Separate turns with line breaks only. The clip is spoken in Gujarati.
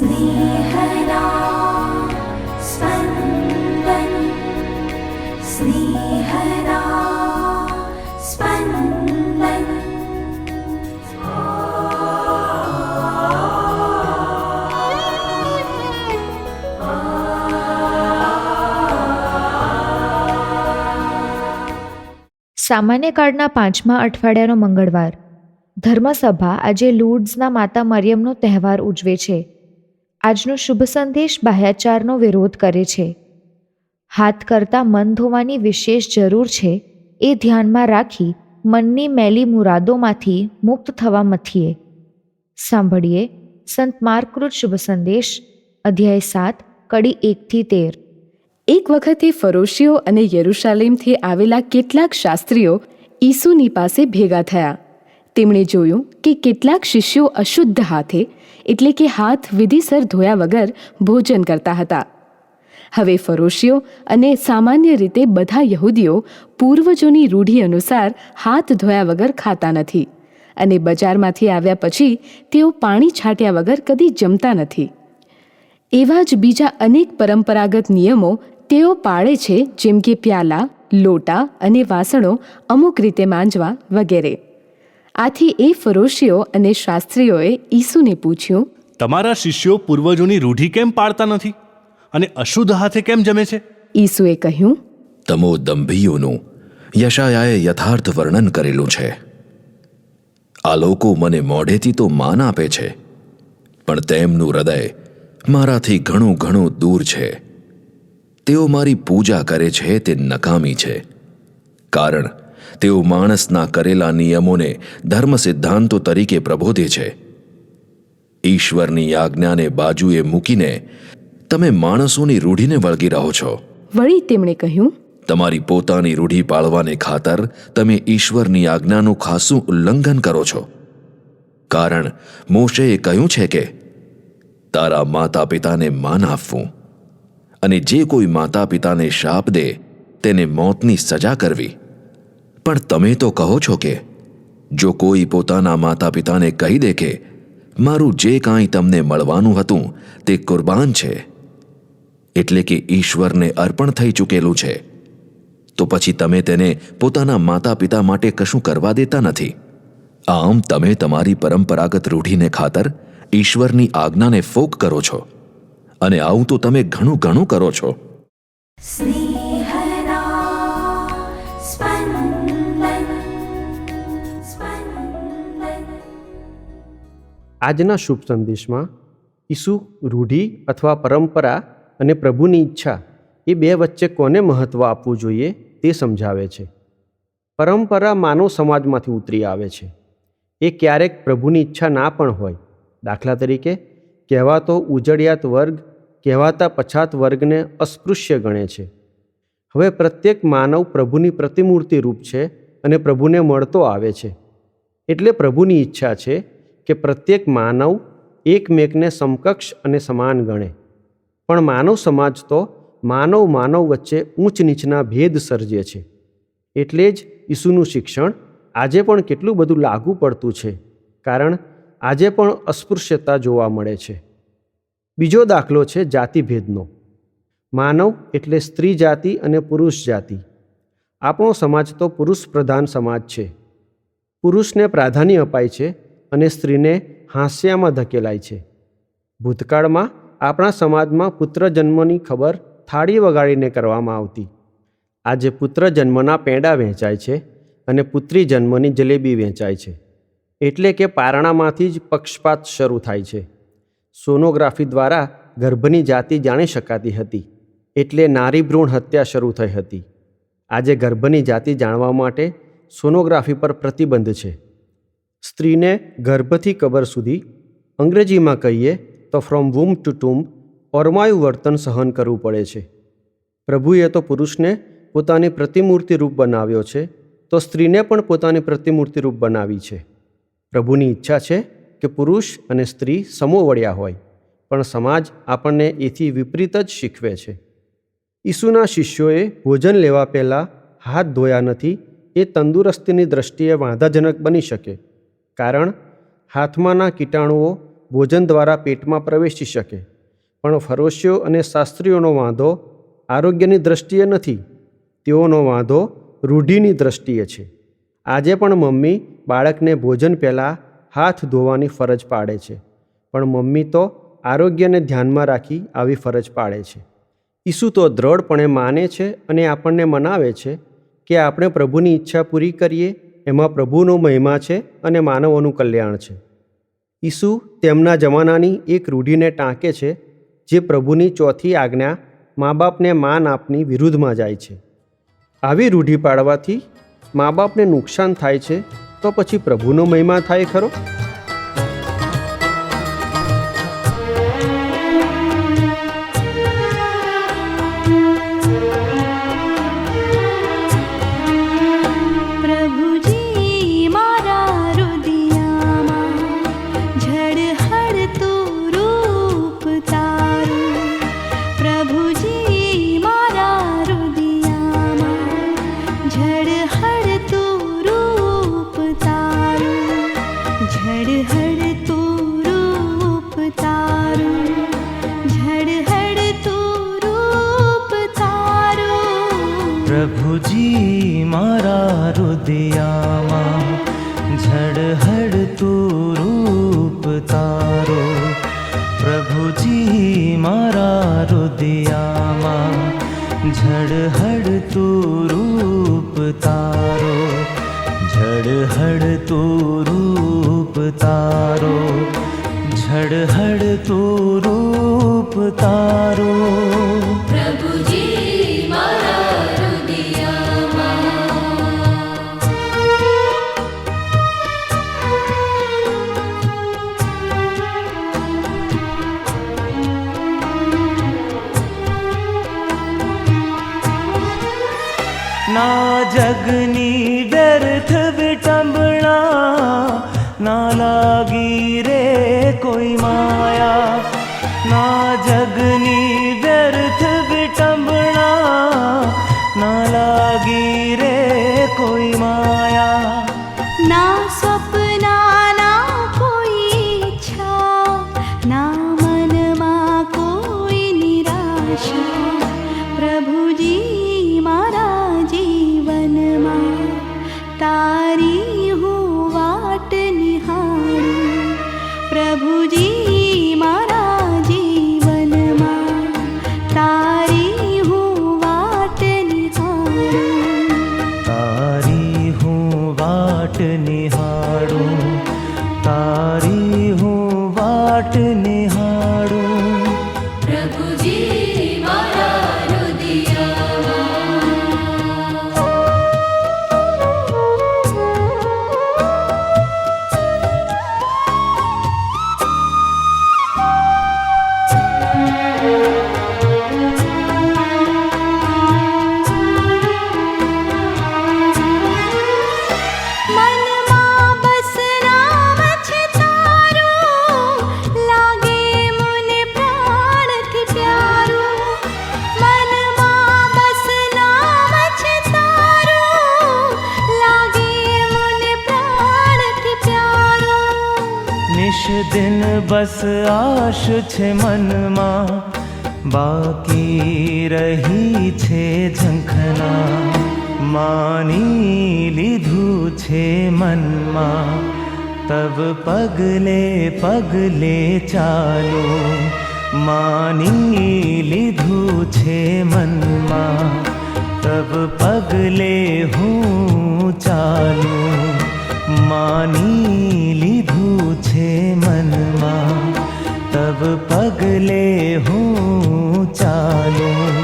स्नेहदा स्पन्दन् स्नेहदा स्पन्दन्
સામાન્ય કાળના પાંચમા અઠવાડિયાનો મંગળવાર ધર્મસભા આજે લૂડ્સના માતા મરિયમનો તહેવાર ઉજવે છે આજનો શુભ સંદેશ બાહ્યાચારનો વિરોધ કરે છે. હાથ કરતાં મન ધોવાની વિશેષ જરૂર છે એ ધ્યાનમાં રાખી મનની મેલી મુરાદોમાંથી મુક્ત થવા મથીએ. સાંભળીએ સંત માર્કૃત શુભ સંદેશ, અધ્યાય સાત, કડી એકથી તેર.
એક વખતે ફરોશીઓ અને યરુશાલેમથી આવેલા કેટલાક શાસ્ત્રીઓ ઈસુની પાસે ભેગા થયા. તેમણે જોયું કે કેટલાક શિષ્યો અશુદ્ધ હાથે, એટલે કે હાથ વિધિસર ધોયા વગર ભોજન કરતા હતા. હવે ફરોશીઓ અને સામાન્ય રીતે બધા યહૂદીઓ પૂર્વજોની રૂઢિ અનુસાર હાથ ધોયા વગર ખાતા નથી અને બજારમાંથી આવ્યા પછી તેઓ પાણી છાંટ્યા વગર કદી જમતા નથી. એવા જ બીજા અનેક પરંપરાગત નિયમો તેઓ પાળે છે જેમ કે પ્યાલા, લોટા અને વાસણો અમુક રીતે માંજવા વગેરે. આથી એ ફરોશીઓ અને શાસ્ત્રીઓએ ઈસુને પૂછ્યું
તમારા શિષ્યો પૂર્વજોની રૂઢિ કેમ પાળતા નથી? અને અશુદ્ધ હાથે કેમ જમે છે?
ઈસુએ કહ્યું
તમો દંભીઓનું યશાયાએ યથાર્થ વર્ણન કરેલું છે. આ લોકો મને મોઢેથી તો માન આપે છે પણ તેમનું હૃદય મારાથી ઘણું ઘણું દૂર છે. તેઓ મારી પૂજા કરે છે તે નકામી છે. કારણ તેઓ માણસના કરેલા નિયમોને ધર્મ સિદ્ધાંતો તરીકે પ્રબોધે છે. ઈશ્વરની આજ્ઞાને બાજુએ મૂકીને તમે માણસોની રૂઢીને વળગી રહો છો.
વળી તેમણે કહ્યું
તમારી પોતાની રૂઢિ પાળવાને ખાતર તમે ઈશ્વરની આજ્ઞાનું ખાસું ઉલ્લંઘન કરો છો. કારણ મોશેએ કહ્યું છે કે તારા માતા પિતાને માન આપવું અને જે કોઈ માતા પિતાને શાપ દે તેને મોતની સજા કરવી. પણ તમે તો કહો છો કે, જો કોઈ પોતાના માતા પિતાને કહી દે કે મારું જે કાંઈ તમને મળવાનું હતું તે કુરબાન છે. એટલે કે ઈશ્વરને અર્પણ થઈ ચૂકેલું છે. તો પછી તમે તેને પોતાના માતા પિતા માટે કશું કરવા દેતા નથી. આમ તમે તમારી પરંપરાગત રૂઢીને ખાતર ઈશ્વરની આજ્ઞાને ફોક કરો છો. અને આવું તો તમે ઘણું ઘણું કરો છો.
સ્નેહ
આજના શુભ સંદેશમાં ઈસુ રૂઢિ અથવા પરંપરા અને પ્રભુની ઈચ્છા એ બે વચ્ચે કોને મહત્ત્વ આપવું જોઈએ તે સમજાવે છે. પરંપરા માનવ સમાજમાંથી ઉતરી આવે છે. એ ક્યારેક પ્રભુની ઈચ્છા ના પણ હોય. દાખલા તરીકે, કહેવાતો ઉજળિયાત વર્ગ કહેવાતા પછાત વર્ગને અસ્પૃશ્ય ગણે છે. હવે પ્રત્યેક માનવ પ્રભુની પ્રતિમૂર્તિ રૂપ છે અને પ્રભુને મળતો આવે છે. એટલે પ્રભુની ઈચ્છા છે કે પ્રત્યેક માનવ એકમેકને સમકક્ષ અને સમાન ગણે. પણ માનવ સમાજ તો માનવ માનવ વચ્ચે ઊંચ નીચના ભેદ સર્જે છે. એટલે જ ઈસુનું શિક્ષણ આજે પણ કેટલું બધું લાગુ પડતું છે. કારણ આજે પણ અસ્પૃશ્યતા જોવા મળે છે. બીજો દાખલો છે જાતિભેદનો. માનવ એટલે સ્ત્રી જાતિ અને પુરુષ જાતિ. આપણો સમાજ તો પુરુષ પ્રધાન સમાજ છે. પુરુષને પ્રાધાન્ય અપાય છે અને સ્ત્રીને હાંસ્યામાં ધકેલાય છે. ભૂતકાળમાં આપણા સમાજમાં પુત્ર જન્મની ખબર થાળી વગાડીને કરવામાં આવતી. આજે પુત્ર જન્મના પેંડા વહેંચાય છે અને પુત્રી જન્મની જલેબી વહેંચાય છે. એટલે કે પારણામાંથી જ પક્ષપાત શરૂ થાય છે. સોનોગ્રાફી દ્વારા ગર્ભની જાતિ જાણી શકાતી હતી. એટલે નારી ભ્રૂણ હત્યા શરૂ થઈ હતી. આજે ગર્ભની જાતિ જાણવા માટે સોનોગ્રાફી પર પ્રતિબંધ છે. સ્ત્રીને ગર્ભથી કબર સુધી અંગ્રેજીમાં કહીએ તો ફ્રોમ વુમ ટુ ટુમ્બ ઓરમાયું વર્તન સહન કરવું પડે છે. પ્રભુએ તો પુરુષને પોતાની પ્રતિમૂર્તિ રૂપ બનાવ્યો છે, તો સ્ત્રીને પણ પોતાની પ્રતિમૂર્તિ રૂપ બનાવી છે. પ્રભુની ઈચ્છા છે કે પુરુષ અને સ્ત્રી સમોવડ્યા હોય, પણ સમાજ આપણને એથી વિપરીત જ શીખવે છે. ઈસુના શિષ્યોએ ભોજન લેવા પહેલાં હાથ ધોયા નથી, એ તંદુરસ્તીની દ્રષ્ટિએ વાંધાજનક બની શકે. કારણ હાથમાંના કીટાણુઓ ભોજન દ્વારા પેટમાં પ્રવેશી શકે. પણ ફરોશીઓ અને શાસ્ત્રીઓનો વાંધો આરોગ્યની દ્રષ્ટિએ નથી. તેઓનો વાંધો રૂઢિની દ્રષ્ટિએ છે. આજે પણ મમ્મી બાળકને ભોજન પહેલાં હાથ ધોવાની ફરજ પાડે છે. પણ મમ્મી તો આરોગ્યને ધ્યાનમાં રાખી આવી ફરજ પાડે છે. ઈસુ તો દ્રઢપણે માને છે અને આપણને મનાવે છે કે આપણે પ્રભુની ઈચ્છા પૂરી કરીએ એમાં પ્રભુનો મહિમા છે અને માનવોનું કલ્યાણ છે. ઈસુ તેમના જમાનાની એક રૂઢિને ટાંકે છે, જે પ્રભુની ચોથી આજ્ઞા મા બાપને માન આપની વિરુદ્ધમાં જાય છે. આવી રૂઢિ પાડવાથી મા બાપને નુકસાન થાય છે તો પછી પ્રભુનો મહિમા થાય ખરો?
પ્રભુજી મારા રુદિયામાં ઝળહળતું રૂપ તારો પ્રભુજી મારા રુદિયામાં ઝળહળતું રૂપ તારો ઝળહળતું રૂપ તારો ઝળહળતું રૂપ તારો
ના જગની વ્યર્થ વિટંબણા ના લાગી રે કોઈ માયા ના જગની
वचने બસ
આશ છે મનમાં બાકી રહી છે ઝંખના માની લીધું છે મનમાં તબ પગલે પગલે ચાલો માની લીધું છે મનમાં તબ પગલે હું ચાલું માની લીધું છે મનમાં તબ પગલે હું ચાલું